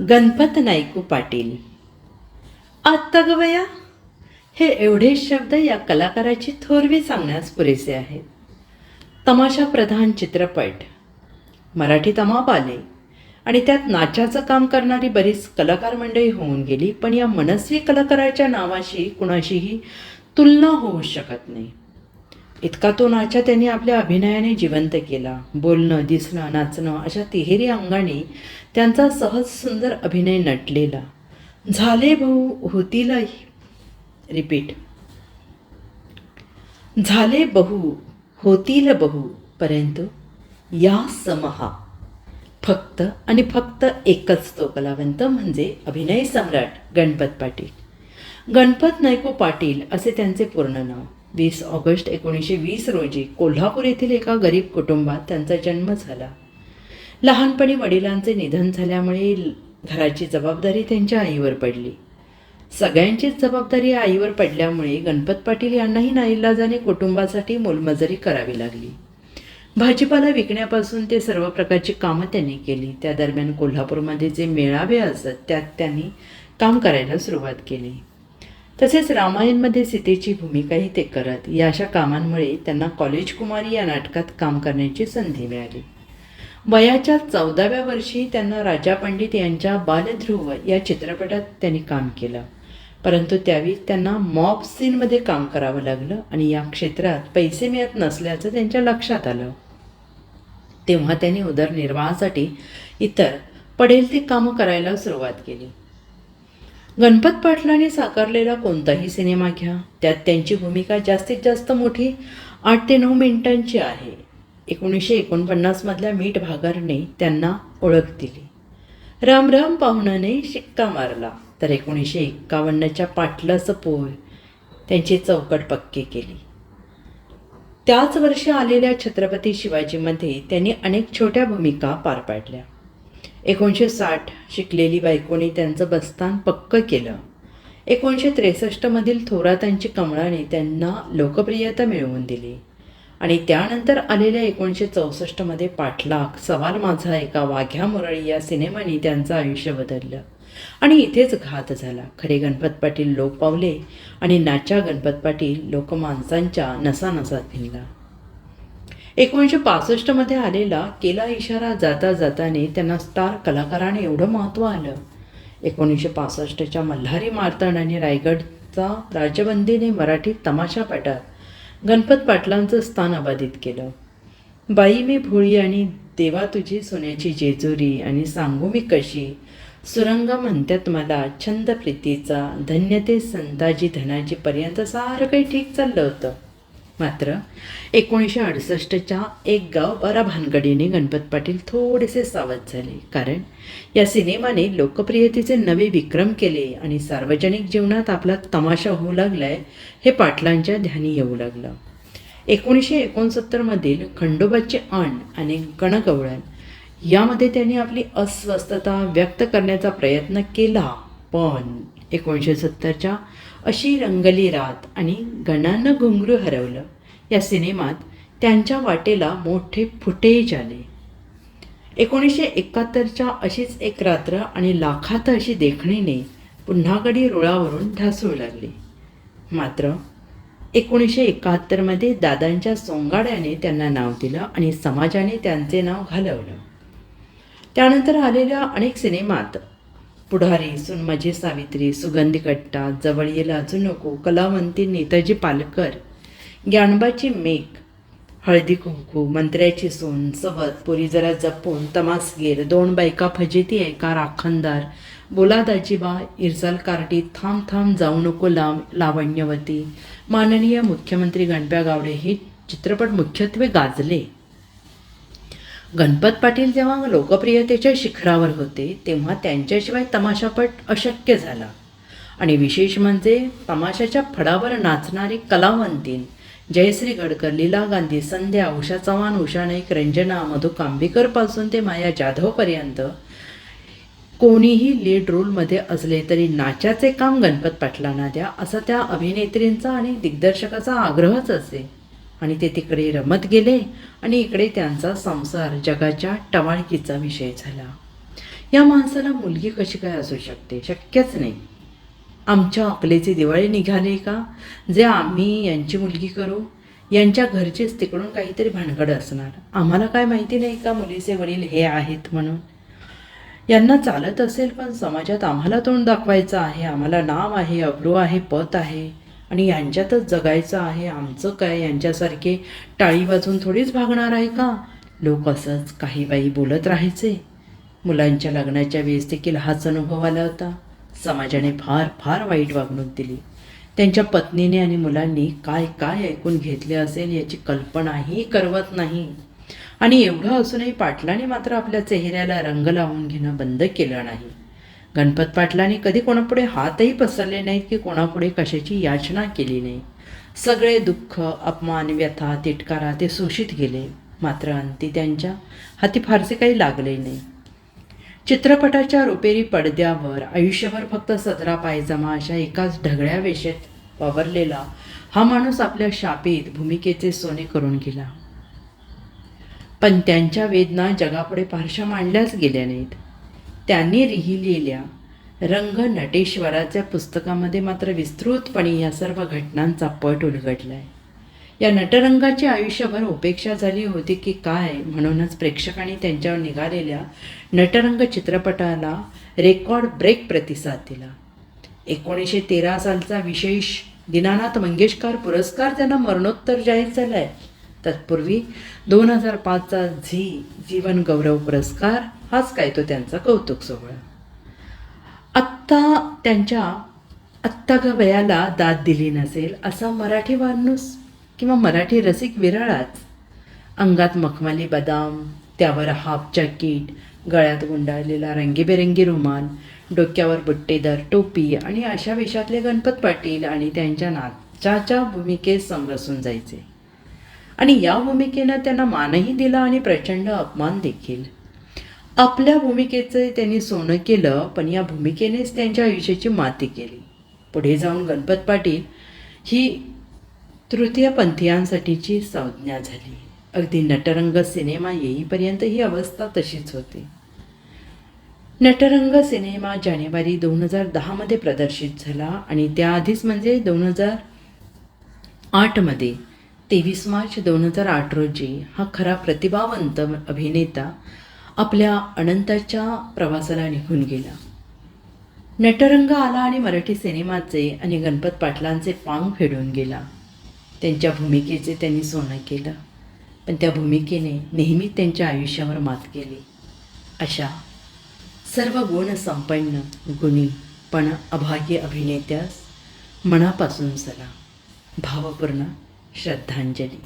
गणपत नाईकू पाटील. आत्ता गवया हे एवढे शब्द या कलाकाराची थोरवी सांगण्यास पुरेसे आहेत. तमाशा प्रधान चित्रपट. मराठी तमाप आले आणि त्यात नाचाचं काम करणारी बरीच कलाकार मंडळी होऊन गेली पण या मनस्वी कलाकाराच्या नावाशी कुणाशीही तुलना होऊ शकत नाही. इतका तो नाचा त्यांनी आपल्या अभिनयाने जिवंत केला. बोलणं दिसणं नाचणं अशा तिहेरी अंगाने त्यांचा सहज सुंदर अभिनय नटलेला. झाले भाऊ होतील रिपीट. झाले बहु होतील बहु परंतु या समहा. फक्त आणि फक्त एकच तो कलावंत म्हणजे अभिनय सम्राट गणपत पाटील. गणपत नायको पाटील असे त्यांचे पूर्ण नाव. वीस ऑगस्ट एकोणीसशे वीस रोजी कोल्हापूर येथील एका गरीब कुटुंबात त्यांचा जन्म झाला. लहानपणी वडिलांचे निधन झाल्यामुळे घराची जबाबदारी त्यांच्या आईवर पडली. सगळ्यांचीच जबाबदारी आईवर पडल्यामुळे गणपत पाटील यांनाही नाईलाजाने कुटुंबासाठी मोलमजुरी करावी लागली. भाजीपाला विकण्यापासून ते सर्व प्रकारची कामं त्यांनी केली. त्या दरम्यान कोल्हापूरमध्ये जे मेळावे असत त्यात त्यांनी काम करायला सुरुवात केली. तसेच रामायणमध्ये सीतेची भूमिकाही ते करत या अशा कामांमुळे त्यांना कॉलेज कुमारी या नाटकात काम करण्याची संधी मिळाली. वयाच्या चौदाव्या वर्षी त्यांना राजा पंडित यांच्या बालध्रुव या चित्रपटात त्यांनी काम केलं. परंतु त्यावेळी त्यांना मॉब सीनमध्ये काम करावं लागलं आणि या क्षेत्रात पैसे मिळत नसल्याचं त्यांच्या लक्षात आलं. तेव्हा त्यांनी उदरनिर्वाहासाठी इतर पडेल ती कामं करायला सुरुवात केली. गणपत पाटलांनी साकारलेला कोणताही सिनेमा घ्या. त्यात त्यांची भूमिका जास्तीत जास्त मोठी आठ ते नऊ मिनिटांची आहे. एकोणीसशे एकोणपन्नासमधल्या मीठ भागारने त्यांना ओळख दिली. राम राम पाहुणाने शिक्का मारला. तर एकोणीसशे एक्कावन्नच्या पाटलाचं पोर त्यांची चौकट पक्की केली. त्याच वर्षी आलेल्या छत्रपती शिवाजीमध्ये त्यांनी अनेक छोट्या भूमिका पार पाडल्या. एकोणीसशे साठ शिकलेली बायकोने त्यांचं बस्तान पक्क केलं. एकोणीसशे त्रेसष्टमधील थोरातांची कमळाने त्यांना लोकप्रियता मिळवून दिली. आणि त्यानंतर आलेल्या एकोणीसशे चौसष्टमध्ये पाठलाग सवाल माझा एका वाघ्या मुरळी या सिनेमाने त्यांचं आयुष्य बदललं. आणि इथेच घात झाला. खरे गणपत पाटील लोक पावले आणि नाच्या गणपत पाटील लोक माणसांच्या नसानसात भिनला. एकोणीसशे पासष्टमध्ये आलेला केला इशारा जाता जाताने त्यांना स्टार कलाकाराने एवढं महत्त्व आलं. एकोणीसशे पासष्टच्या मल्हारी मार्तंड आणि रायगडचा राजबंदीने मराठी तमाशापटात गणपत पाटलांचं स्थान अबाधित केलं. बाई मी भोळी आणि देवा तुझी सोन्याची जेजुरी आणि सांगू मी कशी? सुरंग म्हणतात मला छंद प्रीतीचा धन्यते संताजी धनाजी पर्यंत सारं काही ठीक चाललं होतं. मात्र एकोणीसशे अडुसष्टच्या एक गाव बरा भानगडीने गणपत पाटील थोडेसे सावध झाले. कारण या सिनेमाने लोकप्रियतेचे नवे विक्रम केले आणि सार्वजनिक जीवनात आपला तमाशा होऊ लागलाय हे पाटलांच्या ध्यानी येऊ लागलं. एकोणीसशे एकोणसत्तरमधील खंडोबाचे आण आणि गणगवळण यामध्ये त्यांनी आपली अस्वस्थता व्यक्त करण्याचा प्रयत्न केला. पण एकोणीसशे सत्तरच्या अशी रंगली रात आणि गणानं घुंगरू हरवलं. या सिनेमात त्यांच्या वाटेला मोठे फुटेज आले. एकोणीसशे एकाहत्तरच्या अशीच एक रात्र आणि लाखात अशी देखणीने पुन्हा गडी रुळावरून ढासळू लागली. मात्र एकोणीसशे एकाहत्तरमध्ये दादांच्या सोंगाड्याने त्यांना नाव दिलं आणि समाजाने त्यांचे नाव घालवलं. त्यानंतर आलेल्या अनेक सिनेमात पुढारी सुनमजी सावित्री सुगंधी कट्टा जवळ येईल अजून नको कलावंती नेताजी पालकर ज्ञानबाची मेघ हळदी कुंकू मंत्र्याची सोन सवत पुरी जरा जपून तमासगीर दोन बायका फजेती एका राखणदार बोला दाजीबा इरसाल कार्टी थांब थांब जाऊ नको लाव लावण्यवती. माननीय मुख्यमंत्री गणप्या गावडे हे चित्रपट मुख्यत्वे गाजले. गणपत पाटील जेव्हा लोकप्रियतेच्या शिखरावर होते तेव्हा त्यांच्याशिवाय तमाशापट अशक्य झाला. आणि विशेष म्हणजे तमाशाच्या फडावर नाचणारी कलावंतीन जयश्री गडकर लीला गांधी संध्या उषा चव्हाण उषा नाईक रंजना मधु कांबीकरपासून ते माया जाधवपर्यंत कोणीही लीड रोलमध्ये असले तरी नाचाचे काम गणपत पाटलांना द्या असा त्या अभिनेत्रींचा आणि दिग्दर्शकाचा आग्रहच असे. आणि ते तिकडे रमत गेले आणि इकडे त्यांचा संसार जगाच्या टवाळकीचा विषय झाला. या माणसाला मुलगी कशी काय असू शकते? शक्यच नाही. आमच्या अकलेचे दिवाळी निघाले का? जे आम्ही यांची मुलगी करू यांच्या घरचेच तिकडून काहीतरी भानगड असणार. आम्हाला काय माहिती नाही का मुलीचे वडील हे आहेत म्हणून? यांना चालत असेल पण समाजात आम्हाला तोंड दाखवायचं आहे. आम्हाला नाव आहे अब्रू आहे पत आहे. आणि यांच्यातच जगायचं आहे आमचं काय? यांच्यासारखे टाळी वाजून थोडीच भागणार आहे का? लोक असंच काही बाई बोलत राहायचे. मुलांच्या लग्नाच्या वेळेस देखील हाच अनुभव आला होता. समाजाने फार फार वाईट वागणूक दिली. त्यांच्या पत्नीने आणि मुलांनी काय काय ऐकून घेतले असेल याची कल्पनाही करवत नाही. आणि एवढं असूनही पाटलाने मात्र आपल्या चेहऱ्याला रंग लावून घेणं बंद केलं नाही. गणपत पाटलांनी कधी कोणापुढे हातही पसरले नाहीत की कोणापुढे कशाची याचना केली नाही. सगळे दुःख अपमान व्यथा तिटकारा ते शोषित गेले. मात्र अंती त्यांच्या हाती फारसे काही लागले नाही. चित्रपटाच्या रुपेरी पडद्यावर आयुष्यभर फक्त सदरा पायजमा अशा एकाच ढगळ्या वेशेत वावरलेला हा माणूस आपल्या शापेत भूमिकेचे सोने करून गेला. पण त्यांच्या वेदना जगापुढे फारशा मांडल्याच गेल्या नाहीत. त्यांनी लिहिलेल्या रंग नटेश्वराच्या पुस्तकामध्ये मात्र विस्तृतपणे या सर्व घटनांचा पट उलगडला आहे या नटरंगाची आयुष्यभर उपेक्षा झाली होती की काय म्हणूनच प्रेक्षकांनी त्यांच्यावर निघालेल्या नटरंग चित्रपटाला रेकॉर्ड ब्रेक प्रतिसाद दिला. एकोणीसशे तेरा सालचा विशेष दीनानाथ मंगेशकर पुरस्कार त्यांना मरणोत्तर जाहीर झाला आहे तत्पूर्वी दोन हजार पाचचा झी जीवन गौरव पुरस्कार हाच काय तो त्यांचा कौतुक सोहळा? आत्ता त्यांच्या आत्ता ग वयाला दाद दिली नसेल असा मराठी माणूस किंवा मराठी रसिक विरळाच अंगात मखमली बदाम त्यावर हाफ जॅकेट गळ्यात गुंडाळलेला रंगीबेरंगी रुमाल डोक्यावर बुट्टेदार टोपी आणि अशा वेशातले गणपत पाटील आणि त्यांच्या नाचाच्या भूमिकेत समरसून जायचे. आणि या भूमिकेनं त्यांना मानही दिला आणि प्रचंड अपमान देखील. आपल्या भूमिकेचं त्यांनी सोनं केलं पण या भूमिकेनेच त्यांच्या आयुष्याची माती केली. पुढे जाऊन गणपत पाटील ही तृतीय पंथीयांसाठीची संज्ञा झाली. अगदी नटरंग सिनेमा येईपर्यंत ही अवस्था तशीच होती. नटरंग सिनेमा जानेवारी दोन हजार दहामध्ये प्रदर्शित झाला आणि त्याआधीच म्हणजे दोन हजार आठमध्ये तेवीस मार्च दोन हजार आठ रोजी हा खरा प्रतिभावंत अभिनेता आपल्या अनंताच्या प्रवासाला निघून गेला. नटरंग आला आणि मराठी सिनेमाचे आणि गणपत पाटलांचे पांग फेडून गेला. त्यांच्या भूमिकेचे त्यांनी सोनं केलं. पण त्या भूमिकेने नेहमी त्यांच्या आयुष्यावर मात केली. अशा सर्व गुण संपन्न गुणी पण अभागी अभिनेत्यास मनापासून चला. भावपूर्ण श्रद्धांजली.